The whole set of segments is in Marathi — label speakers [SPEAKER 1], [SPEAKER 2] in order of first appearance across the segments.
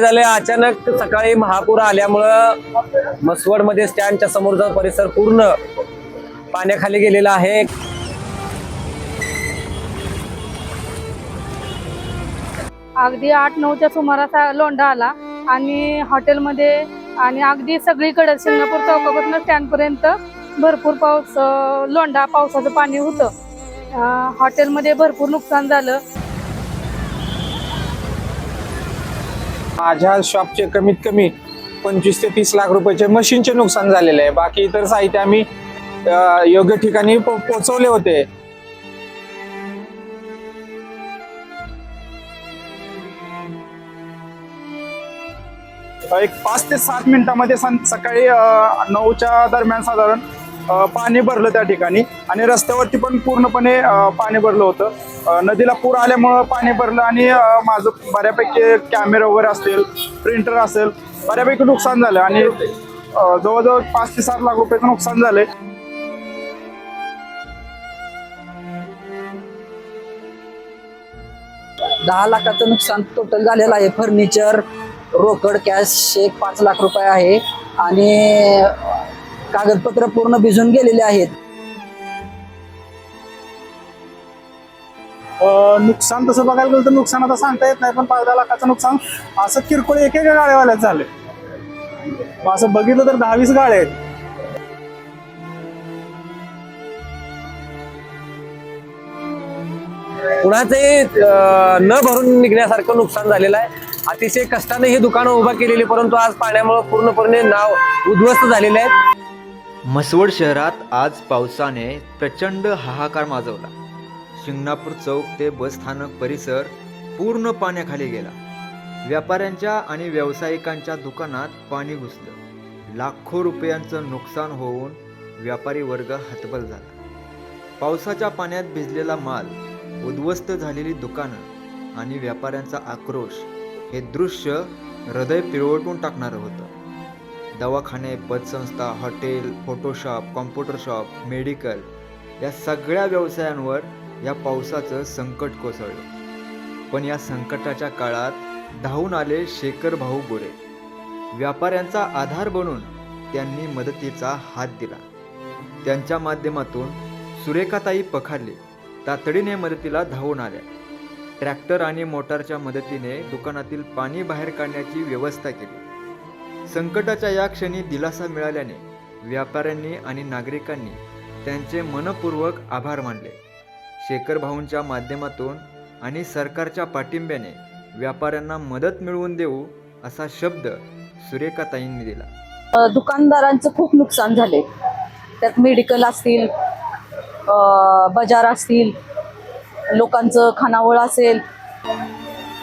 [SPEAKER 1] झालंय? अचानक सकाळी महापूर आल्यामुळं मसवडमध्ये स्टँडच्या समोरचा परिसर पूर्ण पाण्याखाली गेलेला आहे.
[SPEAKER 2] अगदी आठ नऊच्या सुमारास लोंढा आला आणि हॉटेलमध्ये आणि अगदी सगळीकडे सिंगापूर चौकापासून स्टँडपर्यंत भरपूर पाऊस लोंढा पावसाचं पाणी होतं. हॉटेलमध्ये भरपूर नुकसान झालं.
[SPEAKER 3] माझ्या शॉपचे कमीत कमी पंचवीस ते तीस लाख रुपयाचे मशीनचे नुकसान झालेले आहे. बाकी इतर साहित्य आम्ही योग्य ठिकाणी पो- पोहोचवले होते. एक पाच ते सात मिनिटामध्ये सं- सकाळी नऊच्या दरम्यान साधारण पाणी भरलं त्या ठिकाणी आणि रस्त्यावरती पण पूर्णपणे पाणी भरलं होतं. नदीला पूर आल्यामुळं पाणी भरलं आणि माझं बऱ्यापैकी कॅमेरा वगैरे असेल प्रिंटर असेल बऱ्यापैकी नुकसान झालं आणि जवळजवळ पाच ते सात लाख रुपयाचं नुकसान झालंय.
[SPEAKER 4] दहा लाखाचं नुकसान टोटल झालेलं आहे. फर्निचर रोकड कॅश एक पाच लाख रुपये आहे. आणि कागदपत्र पूर्ण भिजून गेलेले आहेत.
[SPEAKER 3] अ, नुकसान तसं बघायला गेलं तर नुकसान आता सांगता येत नाही पण पाच दहा लाखाचं नुकसान असं किरकोळ एक एक गाड्यावाल्यात झाले. असं बघितलं तर दहावीस गाड्या आहेत.
[SPEAKER 1] कुणाचे न भरून निघण्यासारखं नुकसान झालेलं आहे. अतिशय कष्टाने ही दुकानं उभा केलेली परंतु आज पाण्यामुळे पूर्णपणे नाव उद्ध्वस्त झालेले आहेत.
[SPEAKER 5] म्हसवड शहरात आज पावसाने प्रचंड हाहाकार माजवला. शिंगणापूर चौक ते बसस्थानक परिसर पूर्ण पाण्याखाली गेला. व्यापाऱ्यांच्या आणि व्यावसायिकांच्या दुकानात पाणी घुसलं. लाखो रुपयांचं नुकसान होऊन व्यापारी वर्ग हतबल झाला. पावसाच्या पाण्यात भिजलेला माल उद्ध्वस्त झालेली दुकानं आणि व्यापाऱ्यांचा आक्रोश हे दृश्य हृदय पिळवटून टाकणारं होतं. दवाखाने पतसंस्था hotel photo shop computer shop medical या सगळ्या व्यवसायांवर या पावसाचं संकट कोसळलं. पण या संकटाच्या काळात धावून आले शेखर भाऊ गोरे व्यापाऱ्यांचा आधार बनून त्यांनी मदतीचा हात दिला. त्यांच्या माध्यमातून सुरेखाताई पखारले. तातडीने मदतीला धावून आल्या. ट्रॅक्टर आणि मोटारच्या मदतीने दुकानातील पाणी बाहेर काढण्याची व्यवस्था केली. संकटाच्या या क्षणी दिलासा मिळाल्याने व्यापाऱ्यांनी आणि नागरिकांनी त्यांचे मनपूर्वक आभार मानले. शेखर भाऊंच्या माध्यमातून आणि सरकारच्या पाठिंब्याने व्यापाऱ्यांना मदत मिळवून देऊ असा शब्द सुरेखाताईंनी दिला.
[SPEAKER 4] दुकानदारांचं खूप नुकसान झाले. त्यात मेडिकल असतील बाजार असतील लोकांचं खानावळ असेल.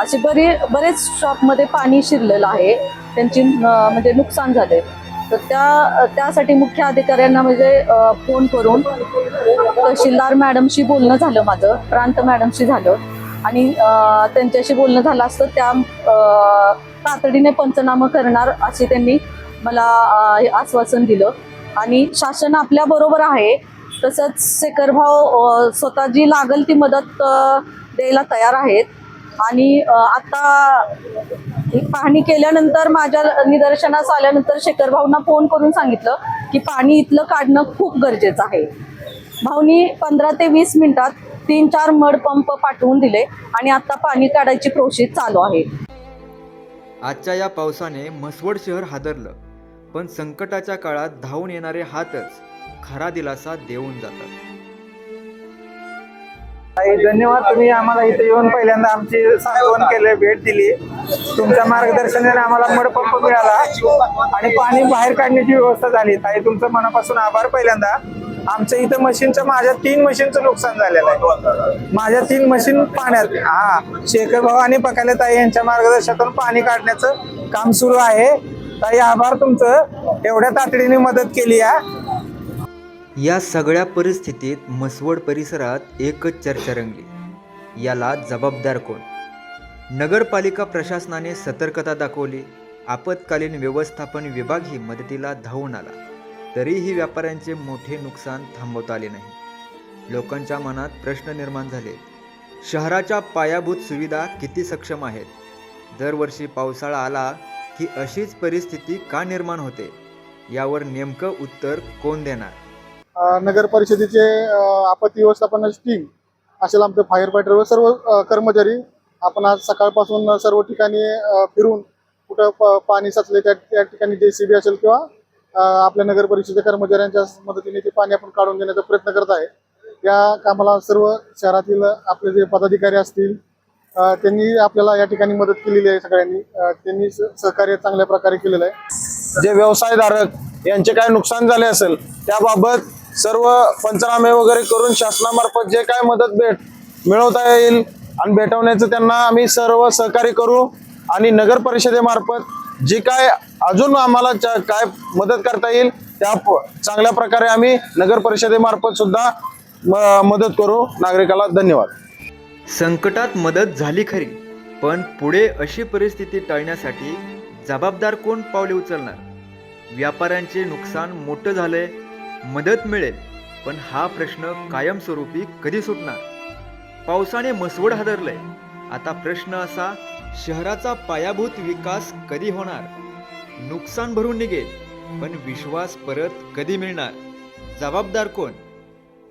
[SPEAKER 4] असे बरे बरेच शॉपमध्ये पाणी शिरलेलं आहे. त्यांची म्हणजे नुकसान झाले तर त्या त्यासाठी मुख्य अधिकाऱ्यांना म्हणजे फोन करून तहसीलदार मॅडमशी बोलणं झालं माझं प्रांत मॅडमशी झालं. आणि त्यांच्याशी बोलणं झालं असतं त्या तातडीने पंचनामा करणार असे त्यांनी मला आश्वासन दिलं. आणि शासन आपल्या बरोबर आहे तसंच शेखरभाव स्वतः जी लागल ती मदत द्यायला तयार आहेत. आणि आता ही पाहणी केल्यानंतर माझ्या निदर्शनास आल्यानंतर शेखर भाऊंना फोन करून सांगितलं की पाणी इथलं काढणं खूप गरजेचं आहे. भाऊनी पंधरा ते वीस मिनिटात तीन चार मड पंप पाठवून दिले आणि आता पाणी काढायची प्रोसेस चालू आहे.
[SPEAKER 5] आजच्या या पावसाने म्हसवड शहर हादरलं पण संकटाच्या काळात धावून येणारे हातच खरा दिलासा देऊन जातात.
[SPEAKER 3] धन्यवाद. तुम्ही आम्हाला इथे येऊन पहिल्यांदा आमची सांत्वन केले भेट दिली. तुमच्या मार्गदर्शनाने आम्हाला मडपंप मिळाला आणि पाणी बाहेर काढण्याची व्यवस्था झाली. ताई तुमचं मनापासून आभार पहिल्यांदा. आमच्या इथं मशीनचं माझ्या तीन मशीनचं नुकसान झालेलं आहे. माझ्या तीन मशीन पाण्यात हा शेखर भाऊ आणि पकाले ताई यांच्या मार्गदर्शनातून पाणी काढण्याचं काम सुरू आहे. ताई आभार तुमचं. एवढ्या तातडीने मदत केली आहे
[SPEAKER 5] या सगळ्या परिस्थितीत म्हसवड परिसरात एकच चर्चा रंगली याला जबाबदार कोण? नगरपालिका प्रशासनाने सतर्कता दाखवली. आपत्कालीन व्यवस्थापन विभागही मदतीला धावून आला. तरीही व्यापाऱ्यांचे मोठे नुकसान थांबवता आले नाही. लोकांच्या मनात प्रश्न निर्माण झाले. शहराच्या पायाभूत सुविधा किती सक्षम आहेत? दरवर्षी पावसाळा आला की अशीच परिस्थिती का निर्माण होते? यावर नेमकं उत्तर कोण देणार?
[SPEAKER 6] नगर परिषदेचे आपत्ती व्यवस्थापनाची टीम असेल आमचे फायर फायटर व सर्व कर्मचारी आपण आज सकाळपासून सर्व ठिकाणी फिरून कुठं प- पाणी साचले त्या त्या ठिकाणी जे सी बी असेल किंवा आपल्या नगर परिषदेच्या कर्मचाऱ्यांच्या मदतीने ते पाणी आपण काढून घेण्याचा प्रयत्न करत आहे. या कामाला सर्व शहरातील आपले जे पदाधिकारी असतील त्यांनी आपल्याला या ठिकाणी मदत केलेली आहे सगळ्यांनी. त्यांनी स- सहकार्य चांगल्या प्रकारे केलेलं आहे.
[SPEAKER 7] जे व्यवसायधारक यांचे काय नुकसान झाले असेल त्याबाबत सर्व पंचनामे वगैरे करून शासनामार्फत जे काय मदत भेट मिळवता येईल आणि भेटवण्याचं त्यांना आम्ही सर्व सहकार्य करू आणि नगर परिषदेमार्फत जी काय अजून आम्हाला काय मदत करता येईल त्या प- चांगल्या प्रकारे आम्ही नगर परिषदेमार्फत सुद्धा म- मदत करू. नागरिकाला धन्यवाद.
[SPEAKER 5] संकटात मदत झाली खरी पण पुढे अशी परिस्थिती टाळण्यासाठी जबाबदार कोण पावले उचलणार? व्यापाऱ्यांचे नुकसान मोठं झालंय मदत मिळेल पण हा प्रश्न कायमस्वरूपी कधी सुटणार? पावसाने मसवड हादरलंय. आता प्रश्न असा शहराचा पायाभूत विकास कधी होणार? नुकसान भरून निघेल पण विश्वास परत कधी मिळणार? जबाबदार कोण?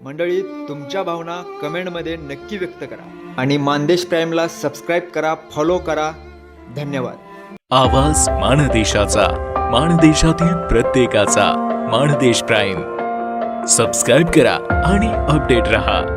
[SPEAKER 5] मंडळी तुमच्या भावना कमेंटमध्ये नक्की व्यक्त करा. आणि मानदेश प्राईमला सबस्क्राईब करा फॉलो करा. धन्यवाद.
[SPEAKER 8] आवाज माणदेशाचा माणदेशातील प्रत्येकाचा. माणदेश प्राईम. सबस्क्राईब करा आणि अपडेट रहा.